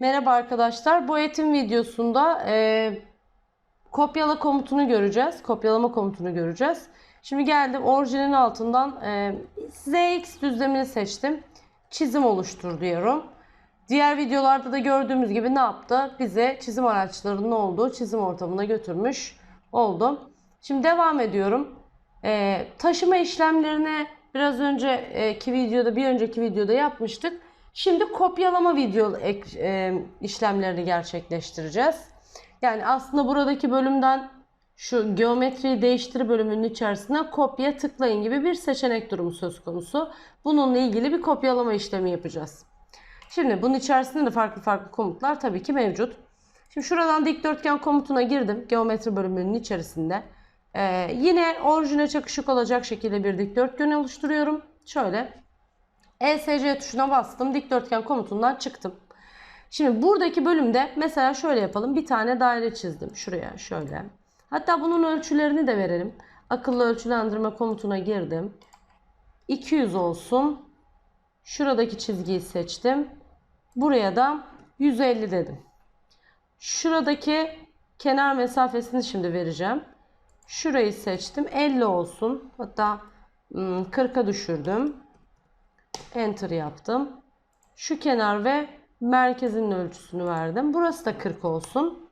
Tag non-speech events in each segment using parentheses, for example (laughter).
Merhaba arkadaşlar. Bu eğitim videosunda e, kopyala komutunu göreceğiz. Kopyalama komutunu göreceğiz. Şimdi geldim orijinin altından e, ZX düzlemini seçtim. Çizim oluştur diyorum. Diğer videolarda da gördüğümüz gibi ne yaptı? Bize çizim araçlarının olduğu çizim ortamına götürmüş oldum. Şimdi devam ediyorum. E, taşıma işlemlerine biraz önceki videoda bir önceki videoda yapmıştık. Şimdi kopyalama video ek- e, işlemlerini gerçekleştireceğiz. Yani aslında buradaki bölümden şu geometriyi değiştir bölümünün içerisine kopya tıklayın gibi bir seçenek durumu söz konusu. Bununla ilgili bir kopyalama işlemi yapacağız. Şimdi bunun içerisinde de farklı farklı komutlar tabii ki mevcut. Şimdi şuradan dikdörtgen komutuna girdim. Geometri bölümünün içerisinde. Ee, yine orijine çakışık olacak şekilde bir dikdörtgen oluşturuyorum. Şöyle ESC tuşuna bastım. Dikdörtgen komutundan çıktım. Şimdi buradaki bölümde mesela şöyle yapalım. Bir tane daire çizdim. Şuraya şöyle. Hatta bunun ölçülerini de verelim. Akıllı ölçülendirme komutuna girdim. 200 olsun. Şuradaki çizgiyi seçtim. Buraya da 150 dedim. Şuradaki kenar mesafesini şimdi vereceğim. Şurayı seçtim. 50 olsun. Hatta ım, 40'a düşürdüm. Enter yaptım. Şu kenar ve merkezinin ölçüsünü verdim. Burası da 40 olsun.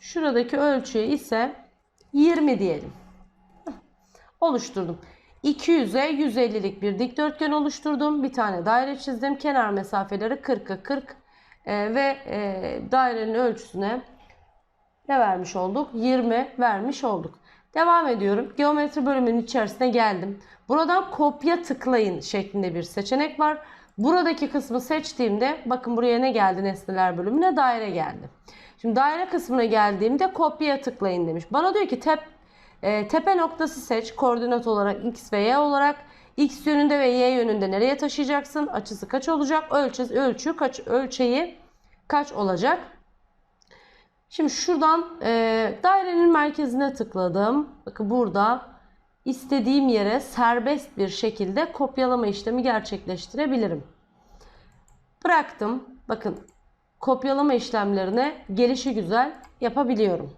Şuradaki ölçüye ise 20 diyelim. Oluşturdum. 200'e 150'lik bir dikdörtgen oluşturdum. Bir tane daire çizdim. Kenar mesafeleri 40'a 40 e, ve e, dairenin ölçüsüne ne vermiş olduk? 20 vermiş olduk. Devam ediyorum. Geometri bölümünün içerisine geldim. Buradan kopya tıklayın şeklinde bir seçenek var. Buradaki kısmı seçtiğimde bakın buraya ne geldi nesneler bölümüne daire geldi. Şimdi daire kısmına geldiğimde kopya tıklayın demiş. Bana diyor ki tep, e, tepe noktası seç koordinat olarak x ve y olarak x yönünde ve y yönünde nereye taşıyacaksın? Açısı kaç olacak? Ölçü, ölçü kaç ölçeği kaç olacak? Şimdi şuradan e, dairenin merkezine tıkladım. Bakın burada istediğim yere serbest bir şekilde kopyalama işlemi gerçekleştirebilirim. Bıraktım. Bakın kopyalama işlemlerine gelişi güzel yapabiliyorum.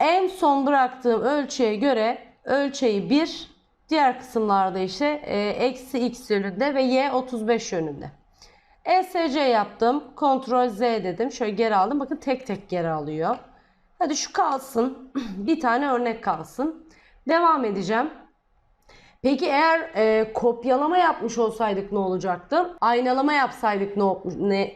En son bıraktığım ölçüye göre ölçeği 1, diğer kısımlarda ise e, eksi x yönünde ve y 35 yönünde. ESC yaptım. Ctrl Z dedim. Şöyle geri aldım. Bakın tek tek geri alıyor. Hadi şu kalsın. (clears throat) bir tane örnek kalsın. Devam edeceğim. Peki eğer e, kopyalama yapmış olsaydık ne olacaktı? Aynalama yapsaydık ne, ne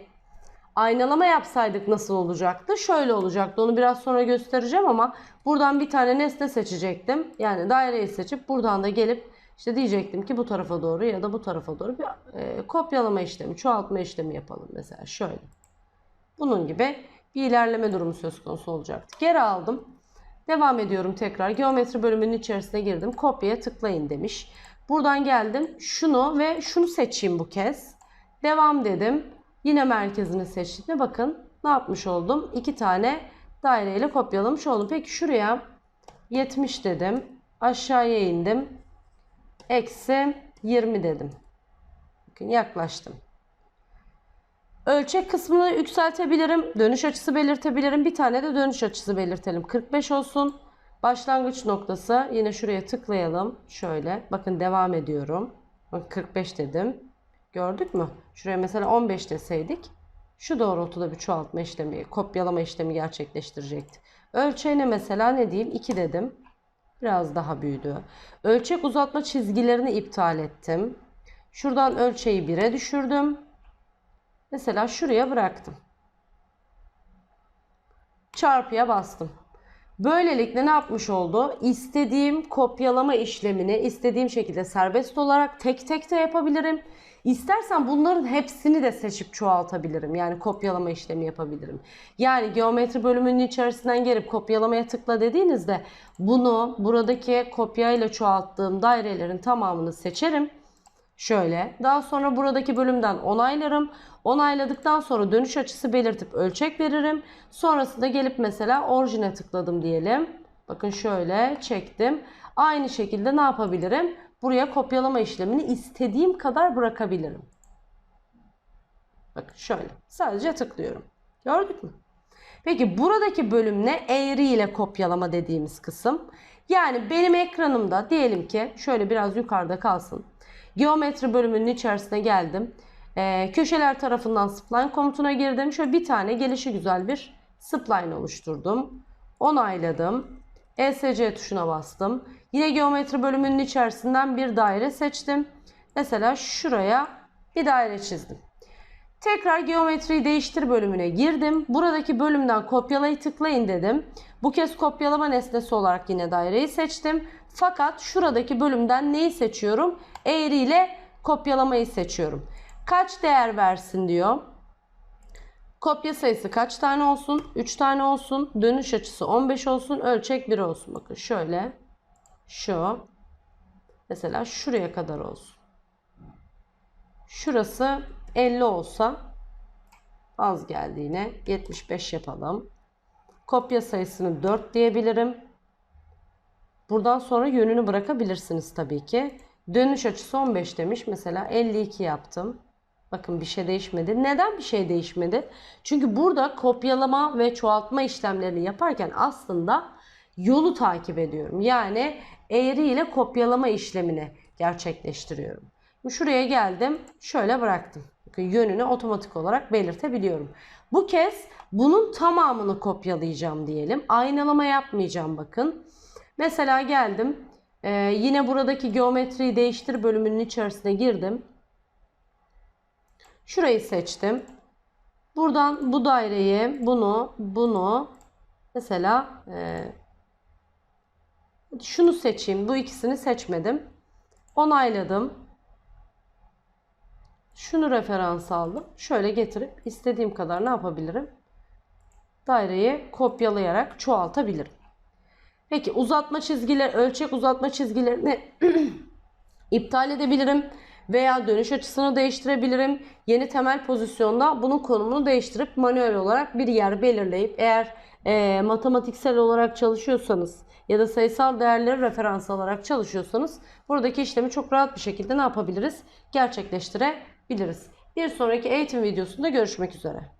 aynalama yapsaydık nasıl olacaktı? Şöyle olacaktı. Onu biraz sonra göstereceğim ama buradan bir tane nesne seçecektim. Yani daireyi seçip buradan da gelip işte diyecektim ki bu tarafa doğru ya da bu tarafa doğru bir e, kopyalama işlemi, çoğaltma işlemi yapalım mesela şöyle. Bunun gibi bir ilerleme durumu söz konusu olacaktı. Geri aldım. Devam ediyorum tekrar. Geometri bölümünün içerisine girdim. Kopyaya tıklayın demiş. Buradan geldim. Şunu ve şunu seçeyim bu kez. Devam dedim. Yine merkezini seçtim. Bakın ne yapmış oldum? İki tane daireyle kopyalamış oldum. Peki şuraya 70 dedim. Aşağıya indim. Eksi 20 dedim. Bakın yaklaştım. Ölçek kısmını yükseltebilirim. Dönüş açısı belirtebilirim. Bir tane de dönüş açısı belirtelim. 45 olsun. Başlangıç noktası. Yine şuraya tıklayalım. Şöyle. Bakın devam ediyorum. Bakın 45 dedim. Gördük mü? Şuraya mesela 15 deseydik. Şu doğrultuda bir çoğaltma işlemi, kopyalama işlemi gerçekleştirecekti. Ölçeğine mesela ne diyeyim? 2 dedim. Biraz daha büyüdü. Ölçek uzatma çizgilerini iptal ettim. Şuradan ölçeği 1'e düşürdüm. Mesela şuraya bıraktım. Çarpıya bastım. Böylelikle ne yapmış oldu? İstediğim kopyalama işlemini istediğim şekilde serbest olarak tek tek de yapabilirim. İstersen bunların hepsini de seçip çoğaltabilirim. Yani kopyalama işlemi yapabilirim. Yani geometri bölümünün içerisinden gelip kopyalamaya tıkla dediğinizde bunu buradaki kopyayla çoğalttığım dairelerin tamamını seçerim. Şöyle. Daha sonra buradaki bölümden onaylarım. Onayladıktan sonra dönüş açısı belirtip ölçek veririm. Sonrasında gelip mesela orijine tıkladım diyelim. Bakın şöyle çektim. Aynı şekilde ne yapabilirim? Buraya kopyalama işlemini istediğim kadar bırakabilirim. Bakın şöyle. Sadece tıklıyorum. Gördük mü? Peki buradaki bölüm ne? Eğri ile kopyalama dediğimiz kısım. Yani benim ekranımda diyelim ki şöyle biraz yukarıda kalsın. Geometri bölümünün içerisine geldim. Ee, köşeler tarafından spline komutuna girdim. Şöyle bir tane gelişi güzel bir spline oluşturdum. Onayladım. ESC tuşuna bastım. Yine geometri bölümünün içerisinden bir daire seçtim. Mesela şuraya bir daire çizdim. Tekrar geometriyi değiştir bölümüne girdim. Buradaki bölümden kopyalayı tıklayın dedim. Bu kez kopyalama nesnesi olarak yine daireyi seçtim. Fakat şuradaki bölümden neyi seçiyorum? Eğri ile kopyalamayı seçiyorum. Kaç değer versin diyor. Kopya sayısı kaç tane olsun? 3 tane olsun. Dönüş açısı 15 olsun. Ölçek 1 olsun. Bakın şöyle. Şu. Mesela şuraya kadar olsun. Şurası 50 olsa az geldi yine. 75 yapalım. Kopya sayısını 4 diyebilirim. Buradan sonra yönünü bırakabilirsiniz tabii ki. Dönüş açısı 15 demiş. Mesela 52 yaptım. Bakın bir şey değişmedi. Neden bir şey değişmedi? Çünkü burada kopyalama ve çoğaltma işlemlerini yaparken aslında yolu takip ediyorum. Yani eğri ile kopyalama işlemini gerçekleştiriyorum. Şuraya geldim. Şöyle bıraktım. Bakın yönünü otomatik olarak belirtebiliyorum. Bu kez bunun tamamını kopyalayacağım diyelim. Aynalama yapmayacağım bakın. Mesela geldim. Ee, yine buradaki geometriyi değiştir bölümünün içerisine girdim. Şurayı seçtim. Buradan bu daireyi, bunu, bunu mesela e, şunu seçeyim. Bu ikisini seçmedim. Onayladım. Şunu referans aldım. Şöyle getirip istediğim kadar ne yapabilirim? Daireyi kopyalayarak çoğaltabilirim. Peki uzatma çizgiler, ölçek uzatma çizgilerini (clears throat) iptal edebilirim veya dönüş açısını değiştirebilirim. Yeni temel pozisyonda bunun konumunu değiştirip manuel olarak bir yer belirleyip eğer e, matematiksel olarak çalışıyorsanız ya da sayısal değerleri referans alarak çalışıyorsanız buradaki işlemi çok rahat bir şekilde ne yapabiliriz? Gerçekleştirebiliriz. Bir sonraki eğitim videosunda görüşmek üzere.